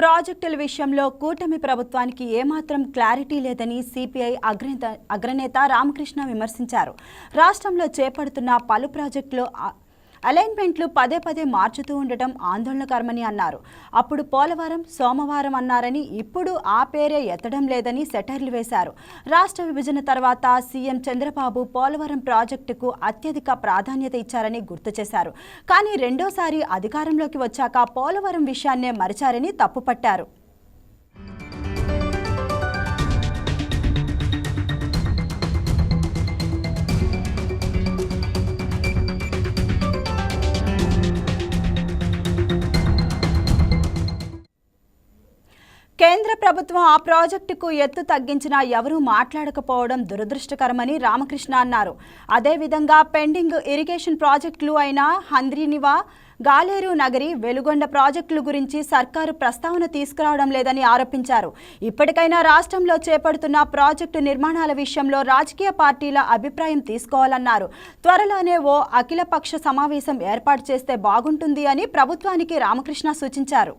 ప్రాజెక్టుల విషయంలో కూటమి ప్రభుత్వానికి ఏమాత్రం క్లారిటీ లేదని సిపిఐ అగ్రనేత అగ్రనేత రామకృష్ణ విమర్శించారు. రాష్ట్రంలో చేపడుతున్న పలు ప్రాజెక్టులు అలైన్మెంట్లు పదే పదే మార్చుతూ ఉండటం ఆందోళనకరమని అన్నారు. అప్పుడు పోలవరం సోమవారం అన్నారని ఇప్పుడు ఆ పేరే ఎత్తడం లేదని సెటర్లు వేశారు. రాష్ట్ర విభజన తర్వాత సీఎం చంద్రబాబు పోలవరం ప్రాజెక్టుకు అత్యధిక ప్రాధాన్యత ఇచ్చారని గుర్తు చేశారు. కానీ రెండోసారి అధికారంలోకి వచ్చాక పోలవరం విషయాన్నే మరిచారని తప్పుపట్టారు. కేంద్ర ప్రభుత్వం ఆ ప్రాజెక్టుకు ఎత్తు తగ్గించినా ఎవరూ మాట్లాడకపోవడం దురదృష్టకరమని రామకృష్ణ అన్నారు. అదేవిధంగా పెండింగ్ ఇరిగేషన్ ప్రాజెక్టులు అయిన హంద్రీనివా గాలేరు నగరి వెలుగొండ ప్రాజెక్టుల గురించి సర్కారు ప్రస్తావన తీసుకురావడం లేదని ఆరోపించారు. ఇప్పటికైనా రాష్ట్రంలో చేపడుతున్న ప్రాజెక్టు నిర్మాణాల విషయంలో రాజకీయ పార్టీల అభిప్రాయం తీసుకోవాలన్నారు. త్వరలోనే ఓ అఖిలపక్ష సమావేశం ఏర్పాటు చేస్తే బాగుంటుంది అని ప్రభుత్వానికి రామకృష్ణ సూచించారు.